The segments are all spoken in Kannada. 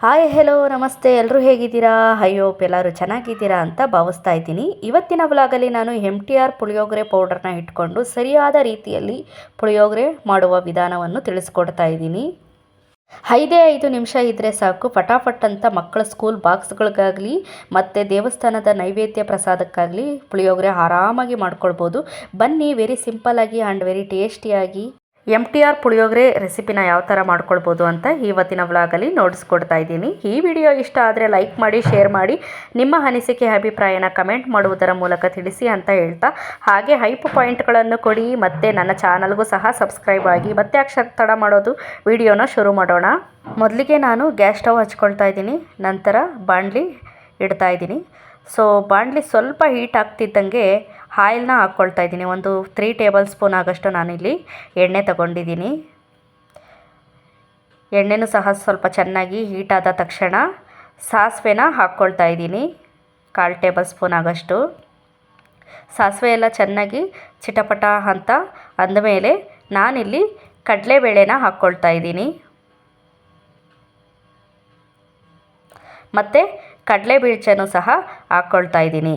ಹಾಯ್ ಹೆಲೋ ನಮಸ್ತೆ. ಎಲ್ಲರೂ ಹೇಗಿದ್ದೀರಾ? ಹೋಪ್ ಎಲ್ಲರೂ ಚೆನ್ನಾಗಿದ್ದೀರಾ ಅಂತ ಭಾವಿಸ್ತಾ ಇದ್ದೀನಿ. ಇವತ್ತಿನ ವ್ಲಾಗಲ್ಲಿ ನಾನು ಎಂ ಟಿ ಆರ್ ಪುಳಿಯೋಗರೆ ಪೌಡರ್ನ ಇಟ್ಕೊಂಡು ಸರಿಯಾದ ರೀತಿಯಲ್ಲಿ ಪುಳಿಯೋಗರೆ ಮಾಡುವ ವಿಧಾನವನ್ನು ತಿಳಿಸ್ಕೊಡ್ತಾ ಇದ್ದೀನಿ. ಐದೇ ಐದು ನಿಮಿಷ ಇದ್ದರೆ ಸಾಕು. ಫಟಾಫಟ್ ಅಂತ ಮಕ್ಕಳ ಸ್ಕೂಲ್ ಬಾಕ್ಸ್ಗಳಿಗಾಗಲಿ ಮತ್ತು ದೇವಸ್ಥಾನದ ನೈವೇದ್ಯ ಪ್ರಸಾದಕ್ಕಾಗಲಿ ಪುಳಿಯೋಗರೆ ಆರಾಮಾಗಿ ಮಾಡ್ಕೊಳ್ಬೋದು. ಬನ್ನಿ ವೆರಿ ಸಿಂಪಲ್ಲಾಗಿ ಆ್ಯಂಡ್ ವೆರಿ ಟೇಸ್ಟಿಯಾಗಿ ಎಂ ಟಿ ಆರ್ ಪುಳಿಯೋಗರೆ ರೆಸಿಪಿನ ಯಾವ ಥರ ಮಾಡ್ಕೊಳ್ಬೋದು ಅಂತ ಇವತ್ತಿನ ವ್ಲಾಗಲ್ಲಿ ನೋಡಿಸ್ಕೊಡ್ತಾ ಇದ್ದೀನಿ. ಈ ವಿಡಿಯೋ ಇಷ್ಟ ಆದರೆ ಲೈಕ್ ಮಾಡಿ ಶೇರ್ ಮಾಡಿ, ನಿಮ್ಮ ಅನಿಸಿಕೆ, ಅಭಿಪ್ರಾಯನ ಕಮೆಂಟ್ ಮಾಡುವುದರ ಮೂಲಕ ತಿಳಿಸಿ ಅಂತ ಹೇಳ್ತಾ, ಹಾಗೆ ಹೈಪ್ ಪಾಯಿಂಟ್ಗಳನ್ನು ಕೊಡಿ, ಮತ್ತು ನನ್ನ ಚಾನಲ್ಗೂ ಸಹ ಸಬ್ಸ್ಕ್ರೈಬ್ ಆಗಿ, ಮತ್ತೆ ಅಕ್ಷರ ತಡ ಮಾಡೋದು ವಿಡಿಯೋನ ಶುರು ಮಾಡೋಣ. ಮೊದಲಿಗೆ ನಾನು ಗ್ಯಾಸ್ ಸ್ಟವ್ ಹಚ್ಕೊಳ್ತಾ ಇದ್ದೀನಿ, ನಂತರ ಬಾಣಲಿ ಇಡ್ತಾ ಇದ್ದೀನಿ. ಸೊ ಬಾಣಲಿ ಸ್ವಲ್ಪ ಹೀಟ್ ಆಗ್ತಿದ್ದಂಗೆ ಆಯಿಲ್ನ ಹಾಕ್ಕೊಳ್ತಾ ಇದ್ದೀನಿ. ಒಂದು ತ್ರೀ ಟೇಬಲ್ ಸ್ಪೂನ್ ಆಗೋಷ್ಟು ನಾನಿಲ್ಲಿ ಎಣ್ಣೆ ತಗೊಂಡಿದ್ದೀನಿ. ಎಣ್ಣೆನೂ ಸಹ ಸ್ವಲ್ಪ ಚೆನ್ನಾಗಿ ಹೀಟಾದ ತಕ್ಷಣ ಸಾಸಿವೆನ ಹಾಕ್ಕೊಳ್ತಾ ಇದ್ದೀನಿ. ಕಾಲು ಟೇಬಲ್ ಸ್ಪೂನ್ ಆಗೋಷ್ಟು. ಸಾಸಿವೆ ಎಲ್ಲ ಚೆನ್ನಾಗಿ ಚಿಟಪಟ ಅಂತ ಅಂದಮೇಲೆ ನಾನಿಲ್ಲಿ ಕಡಲೆಬೇಳೆನ ಹಾಕ್ಕೊಳ್ತಾ ಇದ್ದೀನಿ. ಮತ್ತು ಕಡಲೆ ಬೀಜನೂ ಸಹ ಹಾಕ್ಕೊಳ್ತಾ ಇದ್ದೀನಿ.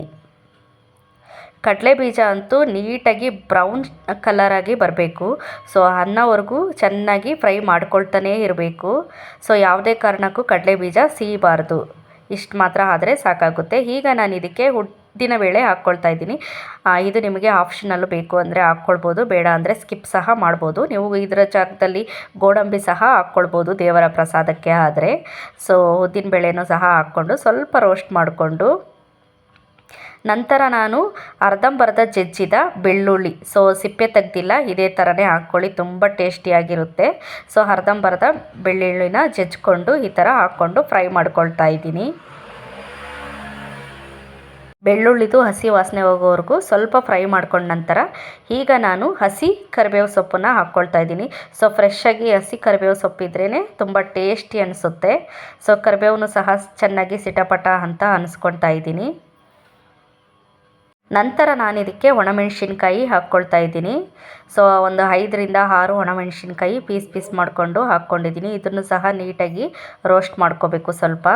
ಕಡಲೆ ಬೀಜ ಅಂತೂ ನೀಟಾಗಿ ಬ್ರೌನ್ ಕಲರಾಗಿ ಬರಬೇಕು. ಸೊ ಅನ್ನೋವರೆಗೂ ಚೆನ್ನಾಗಿ ಫ್ರೈ ಮಾಡ್ಕೊಳ್ತಾನೇ ಇರಬೇಕು. ಸೊ ಯಾವುದೇ ಕಾರಣಕ್ಕೂ ಕಡಲೆ ಬೀಜ ಸೀಯಬಾರ್ದು ಇಷ್ಟು ಮಾತ್ರ ಆದರೆ ಸಾಕಾಗುತ್ತೆ. ಈಗ ನಾನು ಇದಕ್ಕೆ ಉದ್ದಿನ ವೇಳೆ ಹಾಕ್ಕೊಳ್ತಾ ಇದ್ದೀನಿ. ಇದು ನಿಮಗೆ ಆಪ್ಷನಲ್ಲು ಬೇಕು ಅಂದರೆ ಹಾಕ್ಕೊಳ್ಬೋದು, ಬೇಡ ಅಂದರೆ ಸ್ಕಿಪ್ ಸಹ ಮಾಡ್ಬೋದು. ನೀವು ಇದರ ಜಾಗದಲ್ಲಿ ಗೋಡಂಬಿ ಸಹ ಹಾಕ್ಕೊಳ್ಬೋದು ದೇವರ ಪ್ರಸಾದಕ್ಕೆ ಆದರೆ. ಸೊ ಉದ್ದಿನ ಬೇಳೆನೂ ಸಹ ಹಾಕ್ಕೊಂಡು ಸ್ವಲ್ಪ ರೋಸ್ಟ್ ಮಾಡಿಕೊಂಡು ನಂತರ ನಾನು ಅರ್ಧಂಬರ್ಧ ಜಜ್ಜಿದ ಬೆಳ್ಳುಳ್ಳಿ. ಸೊ ಸಿಪ್ಪೆ ತೆಗ್ದಿಲ್ಲ, ಇದೇ ಥರನೇ ಹಾಕ್ಕೊಳ್ಳಿ, ತುಂಬ ಟೇಸ್ಟಿಯಾಗಿರುತ್ತೆ ಸೊ ಅರ್ಧಂಬರ್ಧ ಬೆಳ್ಳುಳ್ಳಿನ ಜಜ್ಜಿಕೊಂಡು ಈ ಥರ ಹಾಕ್ಕೊಂಡು ಫ್ರೈ ಮಾಡ್ಕೊಳ್ತಾ ಇದ್ದೀನಿ. ಬೆಳ್ಳುಳ್ಳಿದು ಹಸಿ ವಾಸನೆ ಹೋಗೋವರೆಗೂ ಸ್ವಲ್ಪ ಫ್ರೈ ಮಾಡ್ಕೊಂಡ ನಂತರ ಈಗ ನಾನು ಹಸಿ ಕರಿಬೇವು ಸೊಪ್ಪನ್ನು ಹಾಕ್ಕೊಳ್ತಾ ಇದ್ದೀನಿ. ಸೊ ಫ್ರೆಶ್ಶಾಗಿ ಹಸಿ ಕರಿಬೇವು ಸೊಪ್ಪಿದ್ರೇ ತುಂಬ ಟೇಸ್ಟಿ ಅನಿಸುತ್ತೆ. ಸೊ ಕರಿಬೇವನ್ನು ಸಹ ಚೆನ್ನಾಗಿ ಸಿಟಪಟ ಅಂತ ಅನಿಸ್ಕೊಳ್ತಾ ಇದ್ದೀನಿ. ನಂತರ ನಾನು ಇದಕ್ಕೆ ಒಣಮೆಣಸಿನ್ಕಾಯಿ ಹಾಕ್ಕೊಳ್ತಾ ಇದ್ದೀನಿ. ಸೊ ಒಂದು ಐದರಿಂದ ಆರು ಒಣಮೆಣಸಿನ್ಕಾಯಿ ಪೀಸ್ ಪೀಸ್ ಮಾಡಿಕೊಂಡು ಹಾಕ್ಕೊಂಡಿದ್ದೀನಿ. ಇದನ್ನು ಸಹ ನೀಟಾಗಿ ರೋಸ್ಟ್ ಮಾಡ್ಕೋಬೇಕು ಸ್ವಲ್ಪ.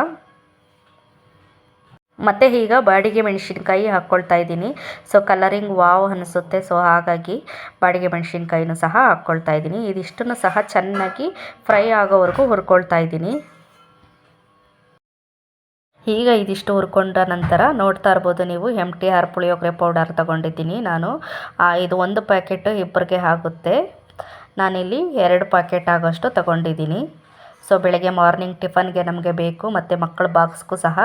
ಮತ್ತು ಈಗ ಬಾಡಿಗೆ ಮೆಣಸಿನ್ಕಾಯಿ ಹಾಕ್ಕೊಳ್ತಾ ಇದ್ದೀನಿ. ಸೊ ಕಲರಿಂಗ್ ವಾವ್ ಅನಿಸುತ್ತೆ. ಸೊ ಹಾಗಾಗಿ ಬಾಡಿಗೆ ಮೆಣಸಿನ್ಕಾಯಿನೂ ಸಹ ಹಾಕ್ಕೊಳ್ತಾ ಇದ್ದೀನಿ. ಇದಿಷ್ಟನ್ನು ಸಹ ಚೆನ್ನಾಗಿ ಫ್ರೈ ಆಗೋವರೆಗೂ ಹುರ್ಕೊಳ್ತಾ ಇದ್ದೀನಿ. ಈಗ ಇದಿಷ್ಟು ಹುರ್ಕೊಂಡ ನಂತರ ನೋಡ್ತಾ ಇರ್ಬೋದು ನೀವು M T R puliyogare powder ತಗೊಂಡಿದ್ದೀನಿ ನಾನು. ಇದು ಒಂದು ಪ್ಯಾಕೆಟ್ ಇಬ್ಬರಿಗೆ ಆಗುತ್ತೆ. ನಾನಿಲ್ಲಿ ಎರಡು ಪ್ಯಾಕೆಟ್ ಆಗೋಷ್ಟು ತಗೊಂಡಿದ್ದೀನಿ. ಸೊ ಬೆಳಗ್ಗೆ ಮಾರ್ನಿಂಗ್ ಟಿಫನ್ಗೆ ನಮಗೆ ಬೇಕು, ಮತ್ತು ಮಕ್ಕಳ ಬಾಕ್ಸ್ಗೂ ಸಹ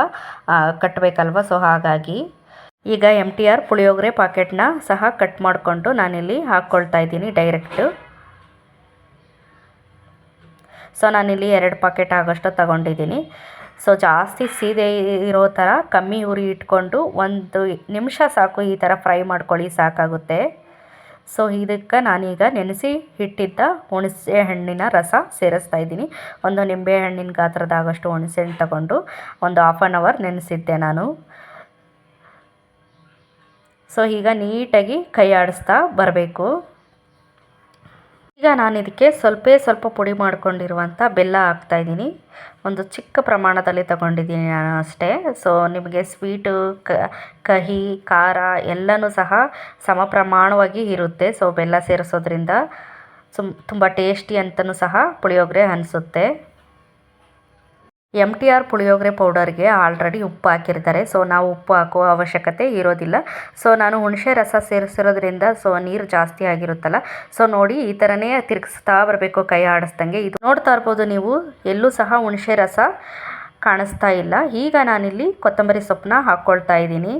ಕಟ್ಟಬೇಕಲ್ವ ಸೊ ಹಾಗಾಗಿ ಈಗ ಎಂ ಟಿ ಆರ್ ಪುಳಿಯೋಗರೆ ಪ್ಯಾಕೆಟ್ನ ಸಹ ಕಟ್ ಮಾಡಿಕೊಂಡು ನಾನಿಲ್ಲಿ ಹಾಕ್ಕೊಳ್ತಾ ಇದ್ದೀನಿ ಡೈರೆಕ್ಟು ಸೊ ನಾನಿಲ್ಲಿ ಎರಡು ಪ್ಯಾಕೆಟ್ ಆಗೋಷ್ಟು ತಗೊಂಡಿದ್ದೀನಿ. ಸೊ ಜಾಸ್ತಿ ಸೀದೆ ಇರೋ ಥರ ಕಮ್ಮಿ ಉರಿ ಇಟ್ಕೊಂಡು ಒಂದು ನಿಮಿಷ ಸಾಕು ಈ ಥರ ಫ್ರೈ ಮಾಡ್ಕೊಳ್ಳಿ, ಸಾಕಾಗುತ್ತೆ. ಸೊ ಇದಕ್ಕೆ ನಾನೀಗ ನೆನೆಸಿ ಇಟ್ಟಿದ್ದ ಹುಣಸೆ ಹಣ್ಣಿನ ರಸ ಸೇರಿಸ್ತಾ ಇದ್ದೀನಿ. ಒಂದು ನಿಂಬೆ ಹಣ್ಣಿನ ಗಾತ್ರದಾಗಷ್ಟು ಹುಣಸೆ ಹಣ್ಣು ತಗೊಂಡು ಒಂದು ಹಾಫ್ ಆನ್ ಅವರ್ ನೆನೆಸಿದ್ದೆ ನಾನು. ಸೊ ಈಗ ನೀಟಾಗಿ ಕೈ ಆಡಿಸ್ತಾ ಬರಬೇಕು. ಈಗ ನಾನು ಇದಕ್ಕೆ ಸ್ವಲ್ಪ ಸ್ವಲ್ಪ ಪುಡಿ ಮಾಡಿಕೊಂಡಿರುವಂಥ ಬೆಲ್ಲ ಹಾಕ್ತಾಯಿದ್ದೀನಿ ಒಂದು ಚಿಕ್ಕ ಪ್ರಮಾಣದಲ್ಲಿ ತಗೊಂಡಿದ್ದೀನಿ ನಾನು ಅಷ್ಟೇ. ಸೊ ನಿಮಗೆ ಸ್ವೀಟು ಕಹಿ, ಖಾರ ಎಲ್ಲನೂ ಸಹ ಸಮ ಪ್ರಮಾಣವಾಗಿ ಇರುತ್ತೆ. ಸೊ ಬೆಲ್ಲ ಸೇರಿಸೋದ್ರಿಂದ ಸುಮ್, ತುಂಬ ಟೇಸ್ಟಿ ಅಂತಲೂ ಸಹ ಪುಳಿಯೋಗರೆ ಅನಿಸುತ್ತೆ. ಎಂ ಟಿ ಆರ್ ಪುಳಿಯೋಗರೆ ಪೌಡರ್ಗೆ ಆಲ್ರೆಡಿ ಉಪ್ಪು ಹಾಕಿರ್ತಾರೆ. ಸೊ, ನಾವು ಉಪ್ಪು ಹಾಕುವ ಅವಶ್ಯಕತೆ ಇರೋದಿಲ್ಲ. ಸೊ, ನಾನು ಹುಣಸೆ ರಸ ಸೇರಿಸಿರೋದ್ರಿಂದ ಸೊ, ನೀರು ಜಾಸ್ತಿ ಆಗಿರುತ್ತಲ್ಲ. ಸೊ, ನೋಡಿ, ಈ ಥರನೇ ತಿರುಗಿಸ್ತಾ ಬರಬೇಕು ಕೈ ಆಡಿಸ್ದಂಗೆ. ಇದು ನೋಡ್ತಾ ಇರ್ಬೋದು ನೀವು, ಎಲ್ಲೂ ಸಹ ಹುಣಸೆ ರಸ ಕಾಣಿಸ್ತಾ ಇಲ್ಲ. ಈಗ ನಾನಿಲ್ಲಿ ಕೊತ್ತಂಬರಿ ಸೊಪ್ಪನ್ನ ಹಾಕ್ಕೊಳ್ತಾ ಇದ್ದೀನಿ.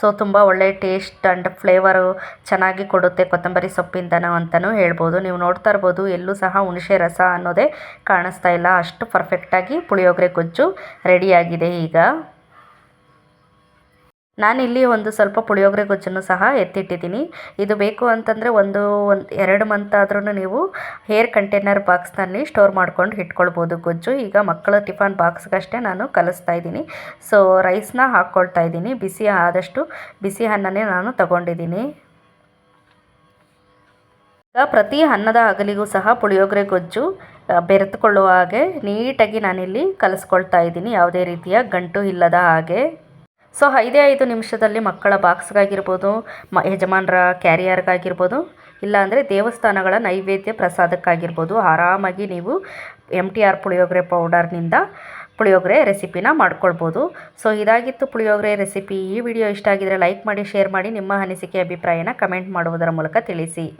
ಸೊ ತುಂಬ ಒಳ್ಳೆ ಟೇಸ್ಟ್ ಆ್ಯಂಡ್ ಫ್ಲೇವರು ಚೆನ್ನಾಗಿ ಕೊಡುತ್ತೆ ಕೊತ್ತಂಬರಿ ಸೊಪ್ಪಿಂದನೂ ಅಂತಲೂ ಹೇಳ್ಬೋದು. ನೀವು ನೋಡ್ತಾ ಇರ್ಬೋದು, ಎಲ್ಲೂ ಸಹ ಹುಣಸೆ ರಸ ಅನ್ನೋದೇ ಕಾಣಿಸ್ತಾ ಇಲ್ಲ. ಅಷ್ಟು ಪರ್ಫೆಕ್ಟಾಗಿ ಪುಳಿಯೋಗರೆ ಗೊಜ್ಜು ರೆಡಿಯಾಗಿದೆ ಈಗ. ನಾನಿಲ್ಲಿ ಒಂದು ಸ್ವಲ್ಪ ಪುಳಿಯೋಗರೆ ಗೊಜ್ಜನ್ನು ಸಹ ಎತ್ತಿಟ್ಟಿದ್ದೀನಿ. ಇದು ಬೇಕು ಅಂತಂದರೆ ಒಂದು ಒಂದು ಎರಡು ಮಂತ್ ಆದ್ರೂ ನೀವು ಹೇರ್ ಕಂಟೈನರ್ ಬಾಕ್ಸ್ನಲ್ಲಿ ಸ್ಟೋರ್ ಮಾಡ್ಕೊಂಡು ಇಟ್ಕೊಳ್ಬೋದು ಗೊಜ್ಜು. ಈಗ ಮಕ್ಕಳ ಟಿಫನ್ ಬಾಕ್ಸ್ಗಷ್ಟೇ ನಾನು ಕಲಿಸ್ತಾ ಇದ್ದೀನಿ. ಸೊ, ರೈಸ್ನ ಹಾಕ್ಕೊಳ್ತಾ ಇದ್ದೀನಿ. ಬಿಸಿ ಆದಷ್ಟು ಬಿಸಿ ಅನ್ನನೇ ನಾನು ತಗೊಂಡಿದ್ದೀನಿ. ಈಗ ಪ್ರತಿ ಅನ್ನದ ಅಗಲಿಗೂ ಸಹ ಪುಳಿಯೋಗರೆ ಗೊಜ್ಜು ಬೆರೆತುಕೊಳ್ಳುವ ಹಾಗೆ ನೀಟಾಗಿ ನಾನಿಲ್ಲಿ ಕಲಿಸ್ಕೊಳ್ತಾ ಇದ್ದೀನಿ. ಯಾವುದೇ ರೀತಿಯ ಗಂಟು ಇಲ್ಲದ ಹಾಗೆ. ಸೊ ಐದೇ ಐದು ನಿಮಿಷದಲ್ಲಿ ಮಕ್ಕಳ ಬಾಕ್ಸ್ಗಾಗಿರ್ಬೋದು, ಮ, ಯಜಮಾನರ ಕ್ಯಾರಿಯರ್ಗಾಗಿರ್ಬೋದು, ಇಲ್ಲಾಂದರೆ ದೇವಸ್ಥಾನಗಳ ನೈವೇದ್ಯ ಪ್ರಸಾದಕ್ಕಾಗಿರ್ಬೋದು, ಆರಾಮಾಗಿ ನೀವು ಎಂ ಟಿ ಆರ್ ಪುಳಿಯೋಗರೆ ಪೌಡರ್ನಿಂದ ಪುಳಿಯೋಗರೆ ರೆಸಿಪಿನ ಮಾಡ್ಕೊಳ್ಬೋದು. ಸೊ, ಇದಾಗಿತ್ತು ಪುಳಿಯೋಗರೆ ರೆಸಿಪಿ. ಈ ವಿಡಿಯೋ ಇಷ್ಟ ಆಗಿದರೆ ಲೈಕ್ ಮಾಡಿ, ಶೇರ್ ಮಾಡಿ, ನಿಮ್ಮ ಅನಿಸಿಕೆ, ಅಭಿಪ್ರಾಯನ ಕಮೆಂಟ್ ಮಾಡುವುದರ ಮೂಲಕ ತಿಳಿಸಿ.